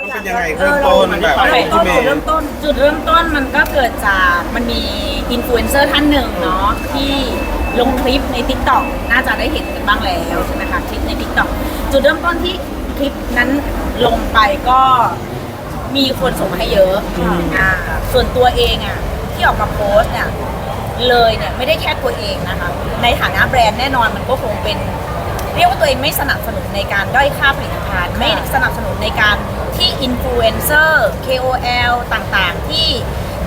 มันเป็นยังไงเริ่มต้นแบบเริ่มต้ที่นเมจุดย์เริ่มต้นจุดเริ่มต้นมันก็เกิดจากมันมีอินฟลูเอนเซอร์ท่านหนึ่งเนาะที่ลงคลิปใน t ิ k t o k น่าจะได้เห็นกันบ้างแล้วใช่ไหมคะคลิปใน t ิ k t o k จุดเริ่มต้นที่คลิปนั้นลงไปก็มีคนส่งมาให้เยอะอ่าส่วนตัวเองอะที่ออกมาโพสต์เนี่ยเลยเนี่ยไม่ได้แค่ตัวเองนะคะ ในฐานะแบรนด์แน่นอนมันก็คงเป็น เรียกว่าตัวเองไม่สนับสนุนในการด้อยค่าผลิตภัณฑ์ไม่สนับสนุนในการที่อินฟลูเอนเซอร์ KOL ต่างๆ ที่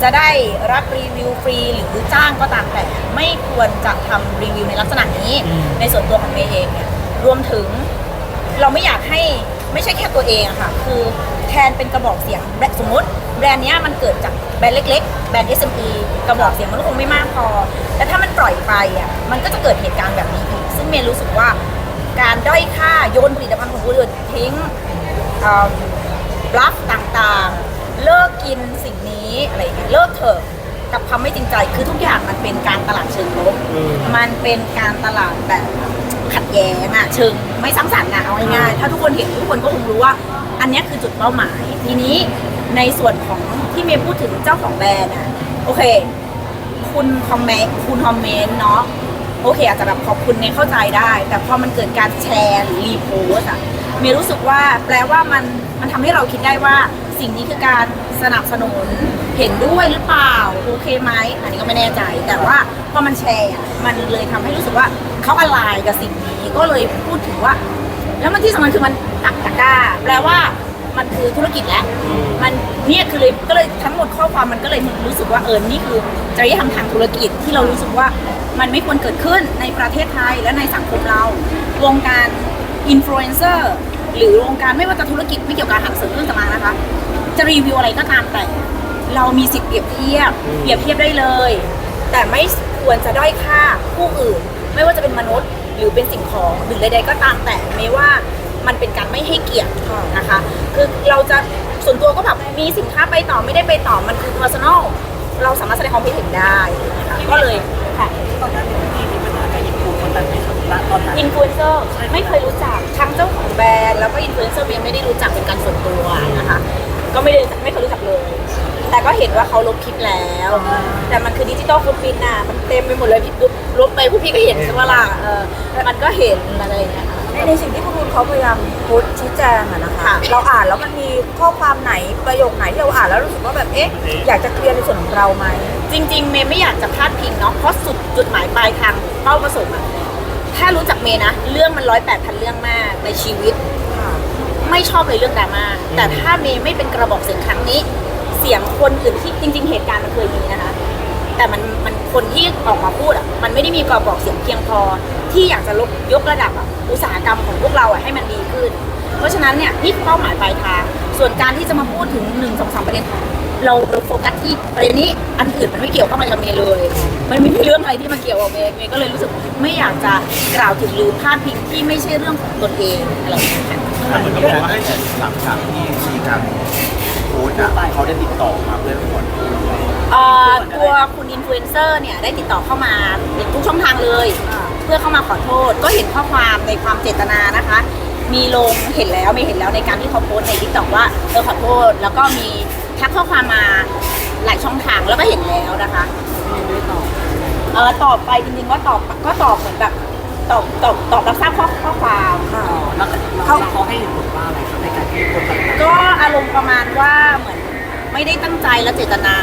จะได้รับรีวิวฟรีหรือจ้างก็ตามแต่ไม่ควรจะทำรีวิวในลักษณะนี้ ในส่วนตัวของเมย์เองเนี่ยรวมถึงเราไม่อยากให้ไม่ใช่แค่ตัวเองอะค่ะ คือแทนเป็นกระบอกเสียงแบรนด์สมมติ แบรนด์เนี้ยมันเกิดจากแบรนด์เล็ก ๆ แบรนด์ SME กระบอกเสียงมันก็คงไม่มากพอ แต่ถ้ามันปล่อยไปอะมันก็จะเกิดเหตุการณ์แบบนี้อีกซึ่งเมย์รู้สึกว่า การด้อยค่าโยนผลิตภัณฑ์ของคนอื่นทิ้งบลัฟต่างๆ เลิกกินสิ่งนี้อะไรอย่างเงี้ยเลิกเถอะกับความไม่จริงใจคือทุกอย่างมันเป็นการตลาดเชิงลบมันเป็นการตลาดแบบขัดแย้งอะเชิงไม่สร้างสรรค์อะเอาง่ายๆถ้าทุกคนเห็นทุกคนก็คงรู้ว่า อันเนี้ยคือจุดเป้าหมาย ทีนี้ในส่วนของที่เมย์พูดถึงเจ้าของแบรนด์อะโอเค คุณคอมเมนต์คุณคอมเมนต์เนาะ โอเค อาจจะแบบขอบคุณเนี่ยเข้าใจได้ แต่พอมันเกิดการแชร์หรือรีโพส์อะเมย์รู้สึกว่าแปลว่ามันมันทำให้เราคิดได้ว่าสิ่งนี้คือการสนับสนุนเห็นด้วยหรือเปล่าโอเคไหมอันนี้ก็ไม่แน่ใจ แต่ว่าพอมันแชร์มันเลยทำให้รู้สึกว่าเขาอะไรกับสิ่งนี้ก็เลยพูดถึงว่า แล้วมันที่สำคัญคือมันตักตะก้าแปลว่า มันคือธุรกิจแล้ว มันเนี่ยคือเลยก็เลยทั้งหมดข้อความมันก็เลยรู้สึกว่าเออนี่คือจริยธรรมทางธุรกิจที่เรารู้สึกว่ามันไม่ควรเกิดขึ้นในประเทศไทยและในสังคมเรา วงการอินฟลูเอนเซอร์หรือวงการไม่ว่าจะธุรกิจไม่เกี่ยวกับอาหารเสริมเครื่องสำอางนะคะ จะรีวิวอะไรก็ตามแต่ เรามีสิทธิ์เปรียบเทียบ เปรียบเทียบได้เลย แต่ไม่ควรจะด้อยค่าผู้อื่น ไม่ว่าจะเป็นมนุษย์หรือเป็นสิ่งของหรือใดๆก็ตามแต่ไม่ว่า มันเป็นการไม่ให้เกียรตินะคะ คือเราจะส่วนตัวก็แบบมีสินค้าไปต่อไม่ได้ไปต่อมันคือ personal เราสามารถแสดงความคิดเห็นได้นะคะก็เลยค่ะ ตอนนั้นที่มีปัญหากับอินฟูคนนั้นไหมครับณตอนนั้น อินฟลูเอนเซอร์ไม่เคยรู้จักทั้งเจ้าของแบรนด์แล้วก็อินฟลูเอนเซอร์ยังไม่ได้รู้จักเป็นการส่วนตัวนะคะ ก็ไม่ได้ไม่เคยรู้จักเลย แต่ก็เห็นว่าเขาลบคลิปแล้วแต่มันคือดิจิตอลฟุตปรินท์น่ะมันเต็มไปหมดเลยพี่ลบไปผู้พี่ก็เห็นใช่ไหมล่ะเออมันก็เห็นอะไรอย่างเงี้ยค่ะ ในในสิ่งที่คุณคุณเขาพยายามพูดชี้แจงอะนะคะ ค่ะ เราอ่านแล้วมันมีข้อความไหนประโยคไหนที่เราอ่านแล้วรู้สึกว่าแบบเอ๊ะอยากจะเคลียร์ในส่วนของเราไหม จริงๆ เมย์ไม่อยากจะพลาดพิงเนาะ เพราะสุดจุดหมายปลายทางเป้าประสงค์อะถ้ารู้จักเมย์นะ เรื่องมันร้อยแปดพันเรื่องมากในชีวิต ไม่ชอบเลยเรื่องดราม่า แต่ถ้าเมย์ไม่เป็นกระบอกเสียงครั้งนี้ เสียงคนอื่นที่จริง ๆ เหตุการณ์มันเคยมีนะคะ แต่มันมันคนที่ออกมาพูดอะ มันไม่ได้มีกระบอกเสียงเพียงพอที่อยากจะลดยกระดับอะ อุตสาหกรรมของพวกเราอะให้มันดีขึ้น เพราะฉะนั้นเนี่ยนี่คือเป้าหมายปลายทาง ส่วนการที่จะมาพูดถึงหนึ่งสองสามประเด็น เราเราโฟกัสที่ประเด็นนี้อันอื่นมันไม่เกี่ยวข้องอะไรกับเมย์เลย มันไม่มีเรื่องอะไรที่มาเกี่ยวกับเมย์เมย์ก็เลยรู้สึกไม่อยากจะกล่าวถึงหรือพาดพิงที่ไม่ใช่เรื่องของตนเองอะไรอย่างเงี้ยค่ะเหมือนกับบอกว่าหลังจากที่มีการโพสต์อะเขาได้ติดต่อมาเพื่อขอโทษเอ่อตัวคุณอินฟลูเอนเซอร์เนี่ยได้ติดต่อเข้ามาทุกช่องทางเลยเพื่อเข้ามาขอโทษ ก็เห็นข้อความในความเจตนานะคะ มีลงเห็นแล้วไม่เห็นแล้วในการที่เขาโพสต์ในทิกตอกว่าเออขอโทษ แล้วก็มีทักข้อความมาหลายช่องทางแล้วก็เห็นแล้วนะคะเออตอบไปจริงๆว่าตอบก็ตอบเหมือนแบบตอบตอบตอบรับทราบข้อข้อความอ๋อแล้วเขาเขาให้เหตุผลว่าอะไรครับในการที่คนต่างก็อารมณ์ประมาณว่าเหมือนไม่ได้ตั้งใจและเจตนา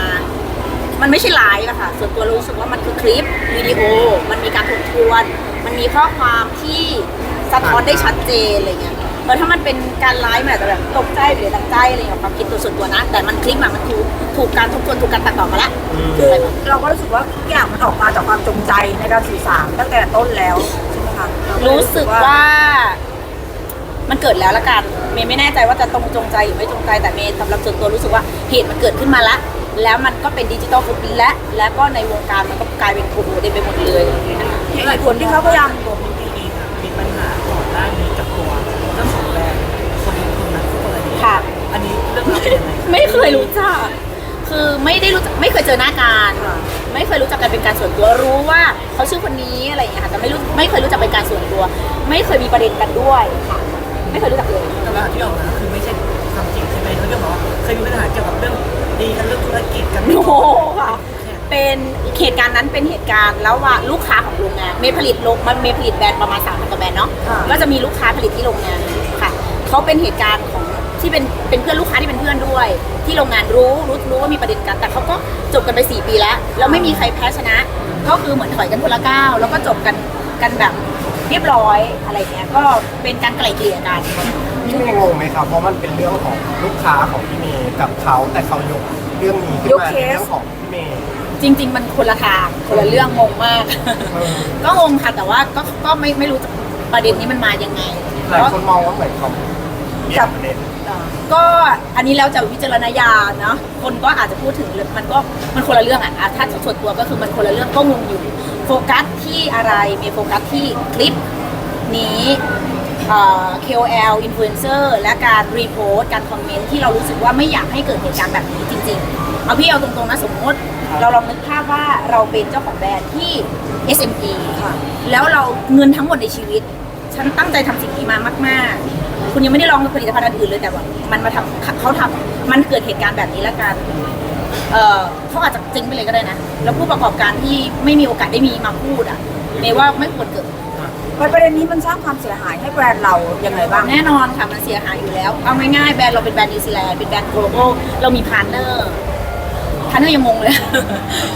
มันไม่ใช่ไลฟ์อะค่ะ ส่วนตัวรู้สึกว่ามันคือคลิปวิดีโอ มันมีการทบทวน มันมีข้อความที่สะท้อนได้ชัดเจนอะไรเงี้ยเออถ้ามันเป็นการไลฟ์มันอาจจะแบบตกใจหรือตั้งใจอะไรอย่างเงี้ยความคิดตัวส่วนตัวนะ แต่มันคลิปอะมันถูกถูกการทบทวนถูกการตัดต่อมาแล้วคือเราก็รู้สึกว่าทุกอย่างมันออกมาจากความจงใจในการสื่อสารตั้งแต่ต้นแล้วใช่ไหมคะเารู้สึกว่ามันเกิดแล้วละกัน เมย์ไม่แน่ใจว่าจะตรงจงใจหรือไม่จงใจแต่เมย์สำหรับส่วนตัวรู้สึกว่าเหตุมันเกิดขึ้นมาละ แล้วมันก็เป็นดิจิตอลฟุตพิ้นและแล้วก็ในวงการมันก็กลายเป็นโอ้โหเต็มไปหมดเลยนะคะหลายคนที่เขาพยายาม ตัวพี่พีเองอะมีปัญหาก่อนหน้านี้กับตัวเจ้าของแบรนด์คนนี้คนนั้นคู่กรณีค่ะ อันนี้เรื่องราวเป็นยังไงไม่เคยรู้จัก คือไม่ได้รู้จักไม่เคยเจอหน้ากัน ไม่เคยรู้จักกันเป็นการส่วนตัวรู้ว่าเขาชื่อคนนี้อะไรอย่างเงี้ยค่ะแต่ไม่รู้ไม่เคยรู้จักเป็นการส่วนตัว ไม่เคยมีประเด็นกันด้วยค่ะ ไม่เคยรู้จักเลยล่าที่ออกมาคือไม่ใช่ความจริงใช่ไหมเขาจะบอกว่าเคยมีปัญหาเกี่ยวกับเรื่อง ดีกันเรื่องธุรกิจกันโอ้โหค่ะ เป็นเหตุการณ์นั้นเป็นเหตุการณ์แล้วว่าลูกค้าของโรงงานเมย์ผลิตโรงมันเมย์ผลิตแบรนด์ประมาณ3 0 0กว่าแบรนด์เนาะค่ะ ก็จะมีลูกค้าผลิตที่โรงงานค่ะเขาเป็นเหตุการณ์ของที่เป็นเป็นเพื่อนลูกค้าที่เป็นเพื่อนด้วย ที่โรงงานรู้รู้รู้ว่ามีประเด็นกัน แต่เขาก็จบกันไป 4 ปีแล้ว แล้วไม่มีใครแพ้ชนะ ก็คือเหมือนถอยกันคนละก้าวแล้วก็จบกันกันแบบ เรียบร้อยอะไรเงี้ยก็เป็นการไกล่เกลี่ยกันพี่เมย์งงไหมครับเพราะมันเป็นเรื่องของลูกค้าของพี่เมย์กับเขาแต่เขายกเรื่องนี้ขึ้นยกมาเคเป็นสเรื่องของพี่เมย์ จริง ๆ มันคนละทางคนละเรื่องงงมาก เออ ก็งงค่ะแต่ว่าก็ก็ไม่ไม่รู้จะประเด็นนี้มันมายังไงหลายคนมองว่าเหมือนเขาเปลี่ยนประเด็น ก็อันนี้แล้วจะวิจารณญาณเนาะคนก็อาจจะพูดถึงเรื่องมันก็มันคนละเรื่องอะอะถ้าส่วนตัวก็คือมันคนละเรื่องก็งงอยู่ โฟกัสที่อะไรมีโฟกัสที่คลิปนี้เอ่อ KOL influencer และการรีโพสต์การคอมเมนต์ที่เรารู้สึกว่าไม่อยากให้เกิดเหตุการณ์แบบนี้จริง ๆ เอาพี่เอาตรงๆนะสมมติ เราลองนึกภาพว่าเราเป็นเจ้าของแบรนด์ที่ SME ค่ะแล้วเราเงินทั้งหมดในชีวิต ฉันตั้งใจทำสิ่งนี้มามาก ๆ คุณยังไม่ได้ลองผลิตภัณฑ์อันอื่นเลยแต่ว่ามันมาทำเขาทำมันเกิดเหตุการณ์แบบนี้แล้วกัน เออเขาอาจจะจริงไปเลยก็ได้นะ แล้วผู้ประกอบการที่ไม่มีโอกาสได้มีมาพูดอะเมย์ว่าไม่ควรเกิด ประเด็นนี้มันสร้างความเสียหายให้แบรนด์เรายังไงบ้าง แน่นอนค่ะ มันเสียหายอยู่แล้ว เอาง่ายๆแบรนด์เราเป็นแบรนด์นิวซีแลนด์เป็นแบรนด์ global เรามีพาร์ทเนอร์พาร์ทเนอร์ยังงงเลย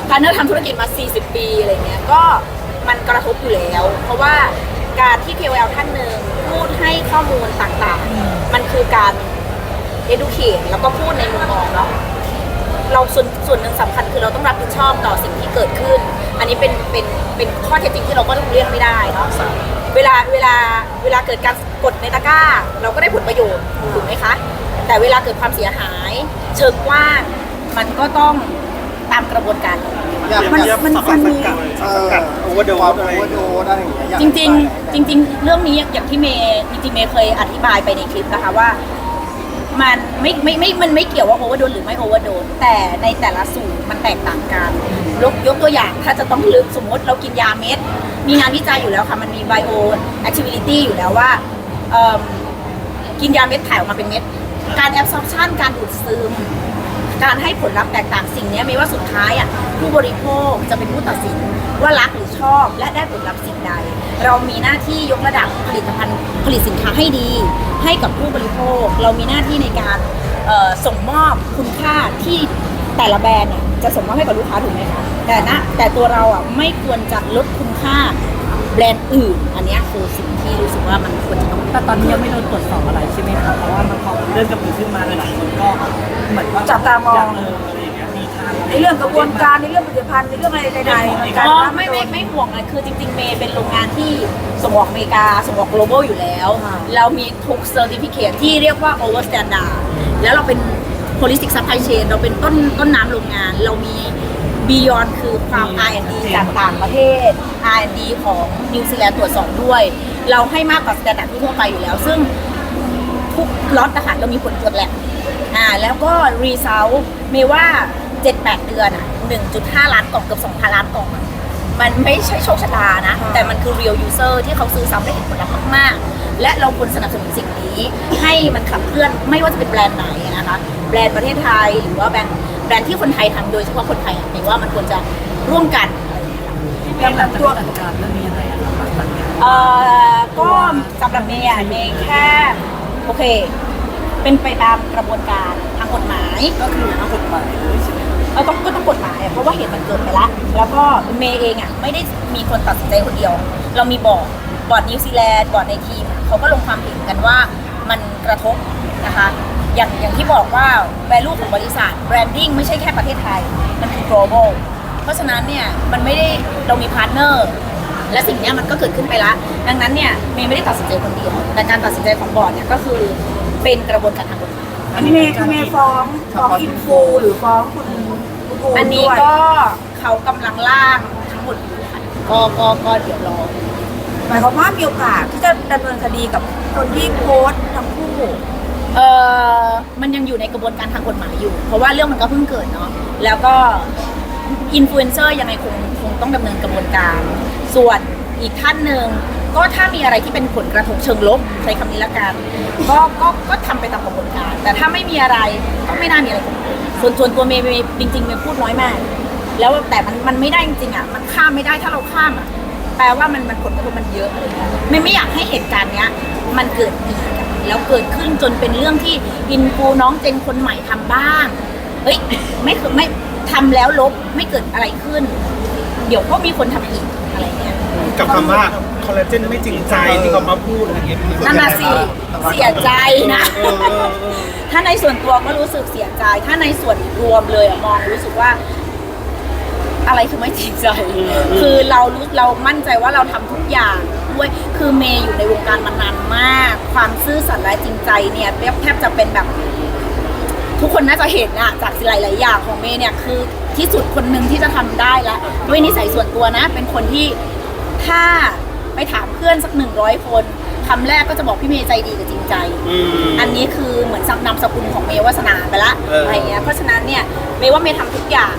พาร์ทเนอร์ทำธุรกิจมา 40 ปีอะไรเงี้ยก็มันกระทบอยู่แล้ว เพราะว่าการที่ KOL ท่านหนึ่งพูดให้ข้อมูลต่างๆ มันคือการ educate แล้วก็พูดในมุมมองเนาะ เราส่วนส่วนหนึ่งสำคัญคือเราต้องรับผิดชอบต่อสิ่งที่เกิดขึ้น อันนี้เป็นเป็นเป็นข้อเท็จจริงที่เราก็ต้องเลี่ยงไม่ได้เนาะเวลาเวลาเวลาเกิดการกดในตะกร้า เราก็ได้ผลประโยชน์ถูกไหมคะ แต่เวลาเกิดความเสียหาย เชิงกว้างมันก็ต้องตามกระบวนการ อยากมันอยากมันมันมี เออโอเวอร์โดสอะไรโอเวอร์โดสอะไรอย่างเงี้ยอยากจริง ๆ จริง ๆ เรื่องนี้อย่างที่เมย์จริงๆเมย์เคยอธิบายไปในคลิปนะคะว่า มันไม่ไม่ไม่มันไม่เกี่ยวว่าโอเวอร์โดนหรือไม่โอเวอร์โดนแต่ในแต่ละสูตรมันแตกต่างกันยกยกตัวอย่างถ้าจะต้องลึกสมมติเรากินยาเม็ด มีงานวิจัยอยู่แล้วค่ะ มันมีไบโอแอคทิวิตี้อยู่แล้วว่าเอิ่มกินยาเม็ดถ่ายออกมาเป็นเม็ด การแอบซอ t ชันการดูดซึม การให้ผลลัพธ์แตกต่างสิ่งนี้ไม่ว่าสุดท้ายอะผู้บริโภคจะเป็นผู้ตัดสินว่ารักหรือชอบและได้ผลลัพธ์สิ่งใด เรามีหน้าที่ยกระดับผลิตภัณฑ์ผลิตสินค้าให้ดี ให้กับผู้บริโภค เรามีหน้าที่ในการส่งมอบคุณค่าที่แต่ละแบรนด์เนี่ยจะส่งมอบให้กับลูกค้าถูกไหมคะแต่นะแต่ตัวเราอะไม่ควรจะลดคุณค่า รนด์อื่น อันเนี้ยคือสิ่งที่รู้สึกว่ามันควรจะต้องแต่ตอนนี้ยังไม่โดนตรวจสอบอะไรใช่ไหมครับเพราะว่ามันพอเรื่องกับมือขึ้นมาหลายๆคนก็เหมือนว่าจับตามอง ยกเอออะไรอย่างเงี้ยมีทาง ในเรื่องกระบวนการในเรื่องผลิตภัณฑ์ในเรื่องอะไรใดๆมันกลายอ๋อเป็นว่าไม่ไม่ไม่ห่วงเลยคือจริง ๆ เมย์เป็นโรงงานที่ส่งออกอเมริกา ส่งออก global อยู่แล้วค่ะเรามีทุก certificate ที่เรียกว่า over standard แล้วเราเป็น holistic supply chain เราเป็นต้นต้นน้ำโรงงาน เรามี beyond คือความ R&D จากต่างประเทศ R&D ของนิวซีแลนด์ตรวจสอบด้วย เราให้มากกว่า standard ทั่วไปอยู่แล้ว ซึ่งทุกล็อตนะคะเรามีผลตรวจแลบอ่าแล้วก็รีเซลเมย์ว่า 7-8 เดือนอะ1.5 ล้านกล่องเกือบ2,000ล้านกล่องอะ มันไม่ใช่โชคชะตานะ แต่มันคือ real user ที่เขาซื้อซ้ำได้เห็นผลลัพธ์มากๆ และเราควรสนับสนุนสิ่งนี้ ให้มันขับเคลื่อนไม่ว่าจะเป็นแบรนด์ไหนนะคะ แบรนด์ประเทศไทยหรือว่าแบรนด์แบรนด์ที่คนไทยทำโดยเฉพาะคนไทยอะเมย์ว่ามันควรจะร่วมกันยังหลังจากจัดการเรื่องนี้ยังไงอะครับหลังจากเนี้ยเอ่อก็สำหรับเมย์อะเมย์แค่โอเค เป็นไปตามกระบวนการทางกฎหมายก็คือทางกฎหมายเลยใช่ไหม เออต้องก็ต้องกฎหมายอะเพราะว่าเหตุมันเกิดไปละแล้วก็เมย์เองอะไม่ได้มีคนตัดสินใจคนเดียว เรามีบอร์ดบอร์ดนิวซีแลนด์บอร์ดในทีมเขาก็ลงความเห็นกันว่ามันกระทบนะคะอย่างอย่างที่บอกว่า value ของบริษัท branding ไม่ใช่แค่ประเทศไทย มันคือ global เพราะฉะนั้นเนี่ยมันไม่ได้เรามีพาร์ทเนอร์และสิ่งเนี้ยมันก็เกิดขึ้นไปละดังนั้นเนี่ยเมย์ไม่ได้ตัดสินใจคนเดียวแต่การตัดสินใจของบอร์ดเนี่ยก็คือเป็นกระบวนการทางกฎหมาย อันนี้เมย์เมย์ฟ้องฟ้องอินฟูหรือฟ้องคุณคุณโออันนี้ด้วยก็เขากำลังล่างทั้งหมดอยู่ค่ะก็ก็ก็เดี๋ยวรอหมายความว่ามีโอกาสที่จะดำเนินคดีกับคนที่โพสต์ทั้งคู่เออมันยังอยู่ในกระบวนการทางกฎหมายอยู่ เพราะว่าเรื่องมันก็เพิ่งเกิดเนาะแล้วก็อินฟลูเอนเซอร์ยังไงคงคงต้องดำเนินกระบวนการ ส่วนอีกท่านหนึ่งก็ถ้ามีอะไรที่เป็นผลกระทบเชิงลบใช้คำนี้ละกันก็ก็ก็ทำไปตามกระบวนการ แต่ถ้าไม่มีอะไรก็ไม่น่ามีอะไร ส่วนส่วนตัวเมย์เมย์จริงๆเมย์พูดน้อยมาก แล้วแต่มันมันไม่ได้จริงๆอะมันข้ามไม่ได้ถ้าเราข้ามอะแปลว่ามันมันผลกระทบมันเยอะอะไรเงี้ยไม่ไม่อยากให้เหตุการณ์เนี้ย มันเกิดอีกอะแล้วเกิดขึ้นจนเป็นเรื่องที่อินฟูน้องเจนคนใหม่ทำบ้างเฮ้ยไม่คือไม่ทำแล้วลบไม่เกิดอะไรขึ้น เดี๋ยวก็มีคนทำอีกอะไรเงี้ย กับคำว่า อลลาเจนไม่จริงใจที่เขามาพูดอะไรอย่างเงี้ยนั่นน่ะสิเสียใจนะ ถ้าในส่วนตัวก็รู้สึกเสียใจ ถ้าในส่วนรวมเลยอะมองรู้สึกว่า อะไรคือไม่จริงใจ คือเรารู้เรามั่นใจว่าเราทำทุกอย่างด้วย คือเมย์อยู่ในวงการมานานมาก ความซื่อสัตย์และจริงใจเนี่ยแทบแทบจะเป็นแบบ ทุกคนน่าจะเห็นอะจากหลายๆอย่างของเมย์เนี่ยคือที่สุดคนหนึ่งที่จะทำได้แล้วด้วยนิสัยส่วนตัวนะ เป็นคนที่ถ้า ไปถามเพื่อนสักหนึ่งร้อยคนคำแรกก็จะบอกพี่เมย์ใจดีกับจริงใจอันนี้คือเหมือนนามสกุลของเมย์วาสนาไปละเอออ อะไรเงี้ยเพราะฉะนั้นเนี่ยเมย์ว่าเมย์ทำทุกอย่าง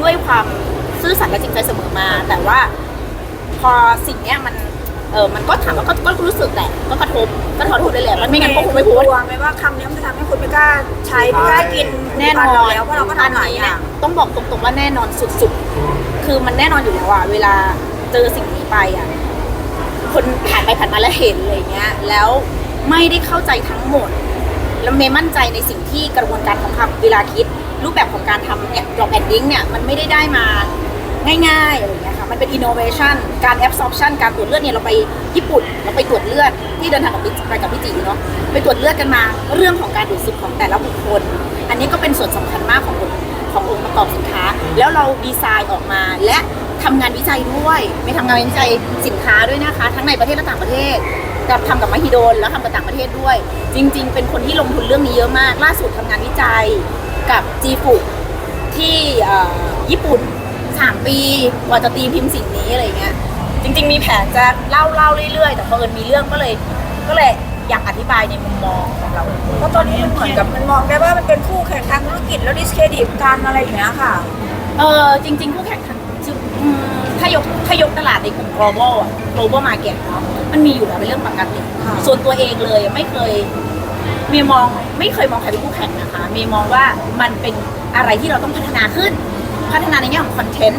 ด้วยความซื่อสัตย์และจริงใจเสมอมา แต่ว่าพอสิ่งเนี้ยมันเออมันก็ถามว่าก็ก็รู้สึกแหละก็กระทบก็ขอโทษด้วยแหละมันไม่งั้นก็คงไม่พูด กลัวไหมว่าคำนี้มันจะทำให้คุณไม่กล้าใช้ไม่กล้ากินแน่นอนเราแล้วเพราะเราก็ทำหลายอย่าง ต้องบอกตรงๆว่าแน่นอนสุดๆ คือมันแน่นอนอยู่แล้วอะเวลาเจอสิ่งนี้ไปอะ คนผ่านไปผ่านมาแล้วเห็นอะไรเงี้ยแล้วไม่ได้เข้าใจทั้งหมด แล้วเมย์มั่นใจในสิ่งที่กระบวนการของคำเวลาคิด รูปแบบของการทำเนี่ย drop and link เนี่ยมันไม่ได้ได้มาง่ายๆอะไรเงี้ยค่ะมันเป็น innovation การ absorption การตรวจเลือดเนี่ยเราไปญี่ปุ่นเราไปตรวจเลือดที่เดินทางกับพี่ไปกับพี่จีเนาะไปตรวจเลือดกันมาเรื่องของการดูดซึมของแต่ละบุคคล อันนี้ก็เป็นส่วนสำคัญมากของขององค์ประกอบสินค้า แล้วเราดีไซน์ออกมาและ ทำงานวิจัยด้วยไม่ทำงานวิจัยสินค้าด้วยนะคะ ทั้งในประเทศและต่างประเทศกับทำกับมหิดลแล้วทำกับต่างประเทศด้วย จริง ๆ เป็นคนที่ลงทุนเรื่องนี้เยอะมาก ล่าสุดทำงานวิจัยกับจีฟุที่เอ่อญี่ปุ่น 3 ปีกว่าจะตีพิมพ์สิ่งนี้อะไรเงี้ยจริง ๆ มีแผนจะเล่าเล่าเรื่อยๆ แต่พอเอิญมีเรื่องก็เลย ก็เลยอยากอธิบายในมุมมองของเรา เพราะตอนนี้มันเหมือนกับมันมองได้ว่ามันเป็นคู่แข่งทางธุรกิจแล้วดิสเครดิตกันอะไรอย่างเงี้ยค่ะ เออจริงๆคู่แข่งทางอืมถ้า ยกถ้ายกตลาดในกลุ่ม global อะ global market เนาะมันมีอยู่แล้วเป็นเรื่องปกติค่ะส่วนตัวเองเลยไม่เคยเมย์มองไม่เคยมองใครเป็นคู่แข่งนะคะเมย์มองว่ามันเป็นอะไรที่เราต้องพัฒนาขึ้น พัฒนาในแง่ของ content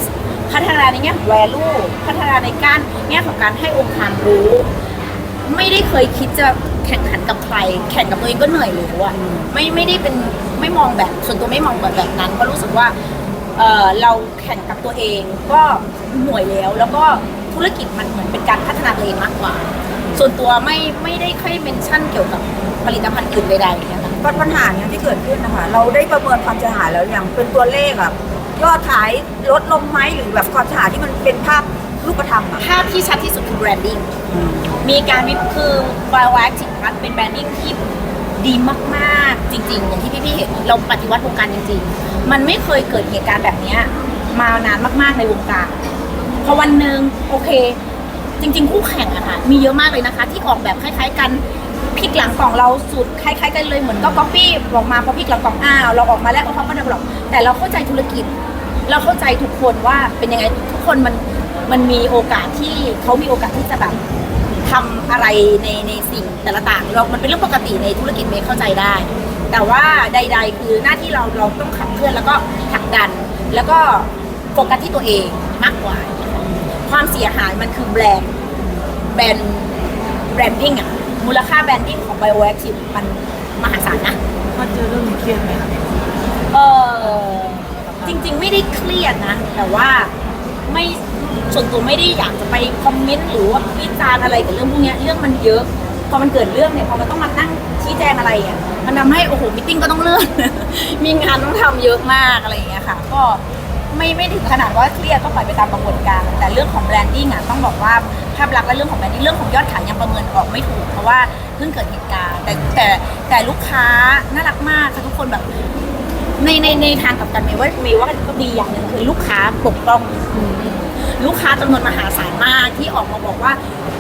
พัฒนาในแง่ของ value พัฒนาในการแง่ของการให้องค์ความรู้ ไม่ได้เคยคิดจะแข่งขันกับใคร แข่งกับตัวเองก็เหนื่อยแล้วอะไม่ไม่ได้เป็นไม่มองแบบส่วนตัวไม่มองแบบแบบนั้นก็รู้สึกว่าเออเราแข่งกับตัวเองก็ หน่วยแล้ว แล้วก็ธุรกิจมันเหมือนเป็นการพัฒนาตัวเองมากกว่า ส่วนตัวไม่ไม่ได้ค่อยเมนชั่นเกี่ยวกับผลิตภัณฑ์อื่นใดๆนะคะปัญหาเนี้ยที่เกิดขึ้นนะคะ เราได้ประเมินความเสียหายแล้วอย่างเป็นตัวเลขอะยอดขายลดลงไหมหรือแบบความเสียหายที่มันเป็นภาพรูปธรรมอะภาพที่ชัดที่สุดคือ branding มีการวิคือ bioactive พัดเป็น branding ที่ดีมากๆจริงๆ อย่างที่พี่ๆเห็นเราปฏิวัติวงการจริง ๆ มันไม่เคยเกิดเหตุการณ์แบบเนี้ยมานานมากๆในวงการ พอวันหนึ่งโอเค จริง ๆ คู่แข่งอะค่ะ มีเยอะมากเลยนะคะ ที่ออกแบบคล้าย ๆ กันพลิกหลังกล่องเราสูตรคล้าย ๆ กันเลยเหมือนก็ก๊อปปี้ออกมาพอพลิกหลังกล่องอ้าวเราออกมาแล้วเขาก็ดับหรอกแต่เราเข้าใจธุรกิจ เราเข้าใจทุกคนว่าเป็นยังไงทุกคนมันมันมีโอกาสที่เขามีโอกาสที่จะแบบทำอะไรในในสิ่งแต่ละต่างเรา มันเป็นเรื่องปกติในธุรกิจเมย์เข้าใจได้ แต่ว่าใด ๆ คือหน้าที่เราเราต้องขับเคลื่อนแล้วก็ผลักดัน แล้วก็โฟกัสที่ตัวเองมากกว่า ความเสียหายมันคือแบรนด์แบรนด์แบรนดิ้งอะมูลค่าแบรนดิ้งของ Bioactive มันมหาศาลนะพอเจอเรื่องนี้เครียดไหมคะเออจริง ๆ ไม่ได้เครียดนะ แต่ว่าไม่ส่วนตัวไม่ได้อยากจะไปคอมเมนต์หรือว่าวิจารณ์อะไรกับเรื่องพวกเนี้ยเรื่องมันเยอะพอมันเกิดเรื่องเนี่ยพอมันต้องมานั่งชี้แจงอะไรอะมันทำให้โอ้โหมิ팅ก็ต้องเลื่อนมีงานต้องทำเยอะมากอะไรอย่างเงี้ยค่ะ ก็ ไม่ไม่ถึงขนาดว่าเครียดก็ปล่อยไปตามกระบวนการ แต่เรื่องของแบรนดิ้งอะต้องบอกว่าภาพลักษณ์และเรื่องของแบรนดิ้งเรื่องของยอดขายยังประเมินออกไม่ถูก เพราะว่าเพิ่งเกิดเหตุการณ์แต่แต่แต่ลูกค้าน่ารักมากค่ะทุกคนแบบ ในในในทางกลับกันเมย์ว่าเมย์ว่าก็ดีอย่างหนึ่งคือลูกค้าปกป้องลูกค้าจำนวนมหาศาลมากที่ออกมาบอกว่า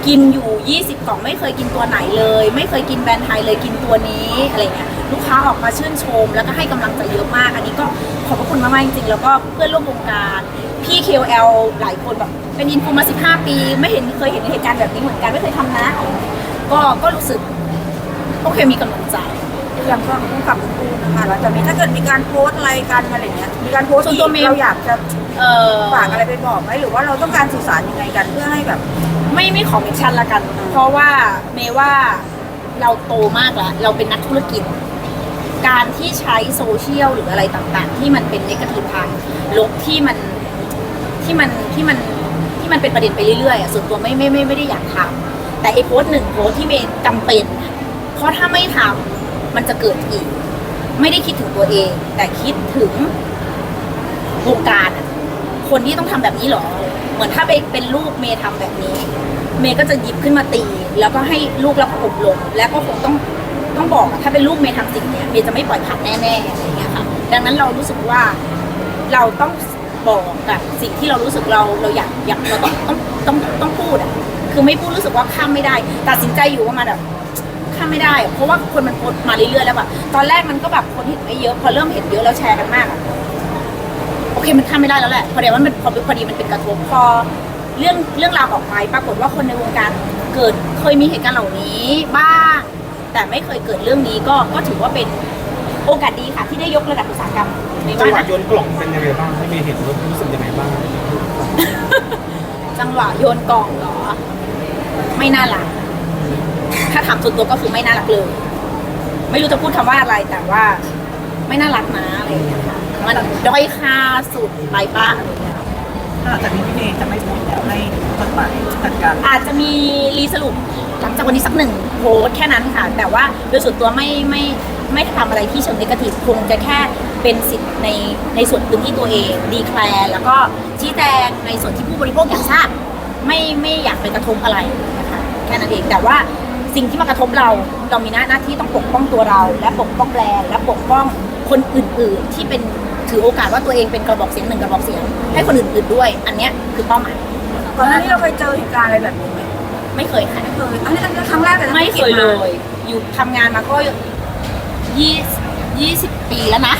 กินอยู่ 20 กล่องไม่เคยกินตัวไหนเลย ไม่เคยกินแบรนด์ไทยเลยกินตัวนี้อะไรเงี้ยลูกค้าออกมาชื่นชม แล้วก็ให้กำลังใจเยอะมาก อันนี้ก็ขอบพระคุณมากๆจริงๆแล้วก็เพื่อนร่วมวงการพี่ KOL หลายคนแบบเป็นอินฟูมา 15 ปี ไม่เห็นเคยเห็นเหตุการณ์แบบนี้เหมือนกันไม่เคยทำนะก็ก็รู้สึกโอเคมีกำลังใจ อย่างก็ผู้กับคุณครูนะคะหลังจากนี้ถ้าเกิดมีการโพสต์อะไรกันอะไรเงี้ยมีการโพสต์ส่วนอีตัวกเมย์ เราอยากจะเออฝากอะไรไปบอกไหมหรือว่าเราต้องการสื่อสารยังไงกันเพื่อให้แบบ ไม่ไม่ขอเมนชั่นละกัน เพราะว่าเมย์ว่าเราโตมากแล้ว เราเป็นนักธุรกิจ การที่ใช้โซเชียลหรืออะไรต่างๆ ที่มันเป็นนกาทีฟทางลบที่มันที่มันที่มันที่มันเป็นประเด็นไปเรื่อยๆอะส่วนตัวไม่ไม่ไม่ไม่ได้อยากทำแต่ไอ้โพสต์หนึ่งโพสต์ที่เมย์จำเป็นอะเพราะถ้าไม่ทำ มันจะเกิดอีก ไม่ได้คิดถึงตัวเอง แต่คิดถึงวงการคนที่ต้องทำแบบนี้หรอ เหมือนถ้าไปเป็นลูกเมย์ทำแบบนี้ เมย์ก็จะหยิบขึ้นมาตี แล้วก็ให้ลูกเราอบรมแล้วก็คงต้องต้องบอกถ้าเป็นลูกเมย์ทำสิ่งเนี้ยเมย์จะไม่ปล่อยผ่านแน่ๆอะไรอย่างเงี้ยค่ะดังนั้นเรารู้สึกว่าเราต้องบอกกับสิ่งที่เรารู้สึกเราเราอยากอยากเราต้องต้องต้องต้องพูดอะคือไม่พูดรู้สึกว่าข้ามไม่ได้ตัดสินใจอยู่ว่ามาแบบ ข้ามไม่ได้อะเพราะว่าคนมันโพสต์มาเรื่อยๆแล้วแบบตอนแรกมันก็แบบคนเห็นไม่เยอะ พอเริ่มเห็นเยอะแล้วแชร์กันมากอะโอเคมันข้ามไม่ได้แล้วแหละพอเดี๋ยวว่ามันพอพอดีมันเป็นกระทบพอเรื่องเรื่องราวออกไปปรากฏว่าคนในวงการเกิดเคยมีเหตุการณ์เหล่านี้บ้าง แต่ไม่เคยเกิดเรื่องนี้ก็ก็ถือว่าเป็นโอกาสดีค่ะ ที่ได้ยกระดับอุตสาหกรรมในจังหวะว่านะ โยนกล่องเป็นยังไงบ้างให้เมย์เห็นแล้วรู้สึกยังไงบ้างจังหวะโยนกล่องเหรอ ไม่น่ารัก ถ้าถามส่วนตัวก็คือไม่น่ารักเลย ไม่รู้จะพูดคำว่าอะไรแต่ว่า ไม่น่ารักนะอะไรอย่างเงี้ยค่ะมันด้อยค่าสุดไปป้าอะไรอย่างเงี้ยหลังจากนี้พี่เมย์จะไม่โพสต์แล้วให้กฎหมายจัดการอาจจะมีรีสรุปหลังจากวันนี้สักหนึ่งโพสต์แค่นั้นค่ะ แต่ว่าโดยส่วนตัวไม่ไม่ไม่ทำอะไรที่เชิงนกาทีฟคงจะแค่เป็นสิทธิ์ในในส่วนพื้นที่ตัวเองดีแคลร์แล้วก็ชี้แจงในส่วนที่ผู้บริโภคอยากทราบไม่ไม่อยากไปกระทบอะไรนะคะแค่นั้นเองแต่ว่า สิ่งที่มากระทบเรา เรามีหน้าหน้าที่ต้องปกป้องตัวเรา และปกป้องแบรนด์และปกป้องคนอื่น ๆ ที่เป็นถือโอกาสว่าตัวเองเป็นกระบอกเสียงหนึ่งกระบอกเสียง ให้คนอื่น ๆ ด้วย อันเนี้ยคือเป้าหมายก่อนหน้านี้เราเคยเจอเหตุการณ์อะไรแบบนี้ไหมไม่เคยค่ะไม่เคยอันนี้อันนี้ครั้งแรกเลยนะไม่เคยเลย อยู่ทำงานมาก็ยี่ยี่สิบปีแล้วนะ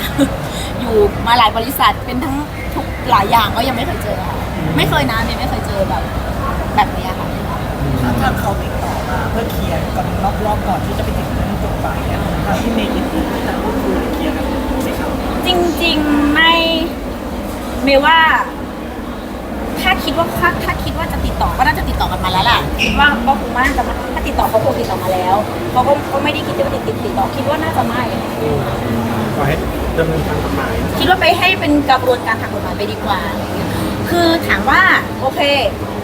อยู่มาหลายบริษัทเป็นทั้งทุกหลายอย่างก็ยังไม่เคยเจอค่ะไม่เคยนะเมย์ไม่เคยเจอแบบ แบบเนี้ยค่ะ ถ้าทางเขาติดต่อมาเพื่อเคลียร์ก่อนรอบๆก่อนที่จะไปถึงเรื่องกฎหมายเนี่ยทางพี่เมย์ยินดีที่จะพูดคุยเคลียร์กันใช่ครับจริงๆไม่เมย์ว่า ถ้าคิดว่าถ้าถ้าคิดว่าจะติดต่อก็น่าจะติดต่อกันมาแล้วล่ะคิดว่าก็คงน่าจะมาถ้าติดต่อเขาคงติดต่อมาแล้วเขาก็ก็ไม่ได้คิดว่าติดติดติดต่อคิดว่าน่าจะไม่ขอให้ดำเนินทางกฎหมายคิดว่าไปให้เป็นกระบวนการทางกฎหมายไปดีกว่าอะไรเงี้ยคือถามว่าโอเค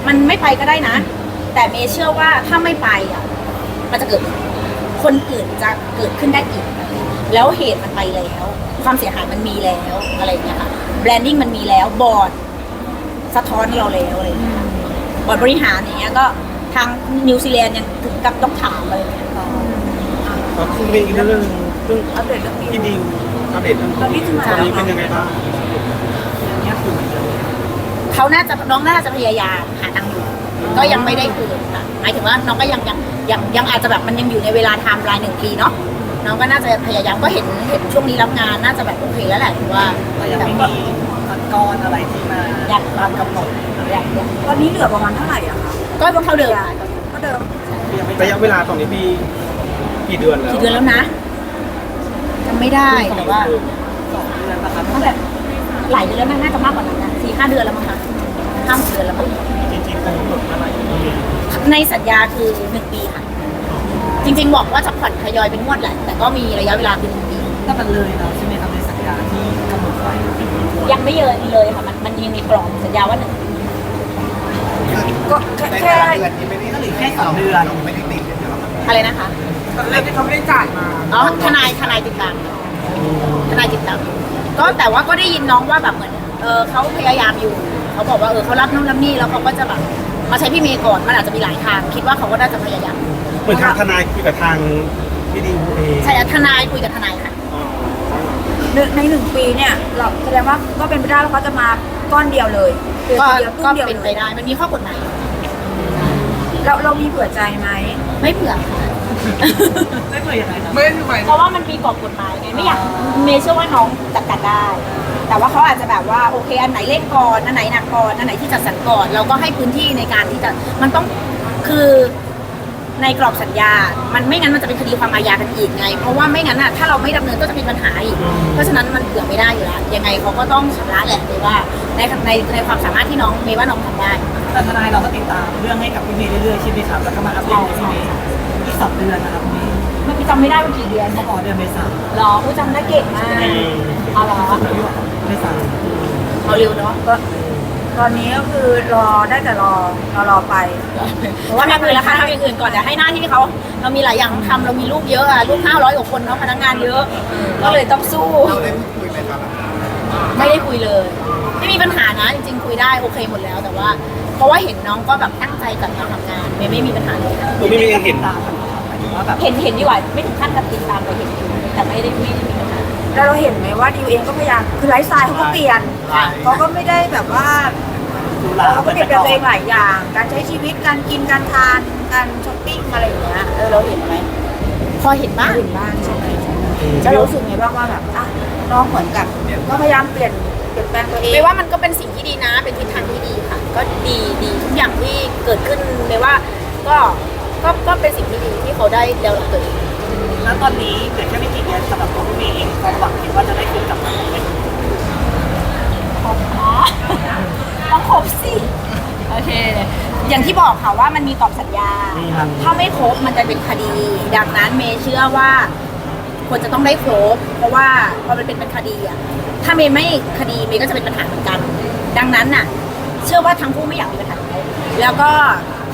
มันไม่ไปก็ได้นะ แต่เมย์เชื่อว่าถ้าไม่ไปอะมันจะเกิดอีกคนอื่นจะเกิดขึ้นได้อีก แล้วเหตุมันไปแล้ว ความเสียหายมันมีแล้วอะไรอย่างเงี้ยค่ะแบรนดิ้งมันมีแล้วบอร์ดสะท้อนเราแล้วอะไรอย่างเงี้ยบอร์ดบริหารอย่างเงี้ยก็ทางนิวซีแลนด์ยังถึงกับต้องถามอะไรอย่างเงี้ยก็คือมีอีกเรื่องหนึงเรื่องอัปเดตเรื่องนี้พี่ดิวอัปเดตเรื่องตอนนี้ถึงไหนตอนนี้แล้วเป็นยังไงบ้างอย่างเงี้ยคือเขาน่าจะน้องน่าจะพยายามหาตังค์อยู่ ก็ยังไม่ได้คืนค่ะหมายถึงว่าน้องก็ยังยังยังยังอาจจะแบบมันยังอยู่ในเวลาไทม์ไลน์หนึ่งปีเนาะน้องก็น่าจะพยายามก็เห็นเห็นช่วงนี้รับงานน่าจะแบบโอเคแล้วแหละถือว่าแต่ยังไม่ก็มีขั้นตอนอะไรที่มาอยากตามกำหนดอยากอยากตอนนี้เหลือประมาณเท่าไหร่อะคะก็เท่าเดิมก็เดิมยังไม่ระยะเวลาตอนนี้พี่กี่เดือนแล้วกี่เดือนแล้วนะจำไม่ได้แต่ว่าสองเดือนนะครับตั้งแต่หลายเดือนแล้วนะน่าจะมากกว่านั้นนะสี่ห้าเดือนแล้วมั้งคะห้าหกเดือนแล้วมั้งจริงๆ คงหมดเมื่อไหร่ในสัญญาคือหนึ่งปีค่ะ จริงๆบอกว่าจะผ่อนทยอยเป็นงวดแหละ แต่ก็มีระยะเวลาคือหนึ่งปี ถ้ามันเลยแล้วใช่ไหมครับในสัญญาที่กำหนดไว้ยังไม่เยอะเลยค่ะ มันมันยังมีกรอบสัญญาว่าหนึ่งปีก็แค่ในแค่แต่ละเดือนที่ไม่ได้ก็เหลือแค่สองเดือนไม่ได้ติดเลยนะครับอะไรนะคะตอนแรกที่เขาไม่ได้จ่ายมาอ๋อทนายทนายติดตามทนายติดตามอยู่ก็แต่ว่าก็ได้ยินน้องว่าแบบเหมือนเออเขาพยายามอยู่ เขาบอกว่าเออเขารับนู่นรับนี่แล้วเขาก็จะแบบมาใช้พี่เมย์ก่อนมันอาจจะมีหลายทาง คิดว่าเขาก็น่าจะพยายามเหมือนทางทนายคุยกับทางพี่ดิวเองใช่ทนายคุยกับทนายค่ะหนึ่งในหนึ่งปีเนี่ยเราแสดงว่าก็เป็นไปได้ว่าเขาจะมาก้อนเดียวเลยเดือนก็เดียวตุ้ก็มเดียวเป็นเลไปยได้มันมีข้อกฎหมายเราเรามีเผื่อใจไหมไม่เผื่อค่ะไม่เคยยังไงครับเพราะว่ามันมีกรอบกฎหมายไงไม่อยากเมย์เชื่อว่าน้องจัดการได้ แต่แต่ว่าเขาอาจจะแบบว่าโอเค อันไหนเร่งก่อนอันไหนหนักก่อนอันไหนที่จัดสรรก่อนเราก็ให้พื้นที่ในการที่จะมันต้องคือในกรอบสัญญา มันไม่งั้นมันจะเป็นคดีความอาญากันอีกไง เพราะว่าไม่งั้นอะถ้าเราไม่ดำเนินก็จะมีปัญหาอีก เพราะฉะนั้นมันเผื่อไม่ได้อยู่แล้ว ยังไงเขาก็ต้องชำระแหละเลยว่าในในในความสามารถที่น้องเมย์ว่าน้องทำได้ แต่ทนายเราก็ติดตามเรื่องให้กับพี่เมย์เรื่อยๆใช่ไหมครับแล้วก็มาอัปเดตให้พี่เมย์อีกสองเดือนนะครับพี่เมย์เมื่อกี้จำไม่ได้ว่ากี่เดือนเขาบอกเดือนเมษาหรอผู้จำได้เก่งมากเอาเหรอ เมษาเอาเร็วเนาะก็ ตอนนี้ก็คือรอได้แต่รอรอรอไป เพราะว่าทำอย่างอื่นแล้วค่ะทำอย่างอื่นก่อนเดี๋ยวให้หน้าที่เขาเรามีหลายอย่างต้องทำเรามีลูกเยอะอะลูก500กว่าคนเนาะพนักงานเยอะ ก็เลยต้องสู้ เราได้พูดคุยไหมครับไม่ได้คุยเลย ไม่มีปัญหานะจริง ๆ คุยได้โอเคหมดแล้วแต่ว่า เพราะว่าเห็นน้องก็แบบตั้งใจกับการทำงานไม่ไม่มีปัญหาเลยตัวพี่เมย์ยังเห็น ตามกันหมายถึงว่าแบบ เห็นเห็นดีกว่าไม่ถึงขั้นกับติดตามแต่เห็นอยู่แต่ไม่ได้ไม่ได้มีปัญหา แล้วเราเห็นไหมว่าดิวเองก็พยายามคือไลฟ์สไตล์เขาก็เปลี่ยนใช่ เขาก็ไม่ได้แบบว่าดูแลเขาก็เปลี่ยนแปลงตัวเองหลายอย่าง การใช้ชีวิตการกินการทานการช้อปปิ้งอะไรอย่างเงี้ยเออเราเห็นไหมพอเห็นบ้าง เห็นบ้างใช่ไหมจะรู้สึกไงบ้างว่าแบบอะน้องเหมือนกับก็พยายามเปลี่ยนเปลี่ยนแปลงตัวเอง ไม่ว่ามันก็เป็นสิ่งที่ดีนะ เป็นทิศทางที่ดีค่ะ ก็ดีดีทุกอย่างที่เกิดขึ้นไม่ว่าก็ก็ก็เป็นสิ่งที่ดีที่เขาได้เดาตัวเอง แล้วตอนนี้เหลือแค่ไม่กี่เดือนสำหรับตัวพี่เมย์เองความหวังคิดว่าจะได้คืนกลับมาไหมครบเนาะต้องครบสิ โอเค อย่างที่บอกค่ะว่ามันมีกรอบสัญญาถ้าไม่ครบมันจะเป็นคดี ดังนั้นเมย์เชื่อว่าควรจะต้องได้ครบ เพราะว่าพอมันเป็นเป็นคดีอะถ้าเมย์ไม่คดีเมย์ก็จะเป็นปัญหาเหมือนกัน ดังนั้นน่ะ เชื่อว่าทั้งคู่ไม่อยากมีปัญหาแล้วก็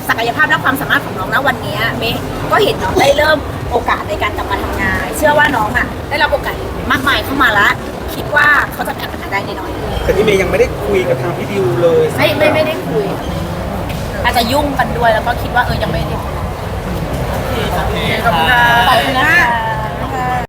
ศักยภาพและความสามารถของน้องนะวันนี้เมย์ก็เห็นน้องได้เริ่ม โอกาสในการกลับมาทำงาน เชื่อว่าน้องอะได้รับโอกาสมากมายเข้ามาแล้วคิดว่าเขาจะแก้ปัญหาได้แน่นอนแต่พี่เมย์ยังไม่ได้คุยกับทางพี่ดิวเลยไม่ไม่ไม่ได้คุย อาจจะยุ่งกันด้วยแล้วก็คิดว่าเออยังไม่ได้คุยโอเคขอบคุณค่ะ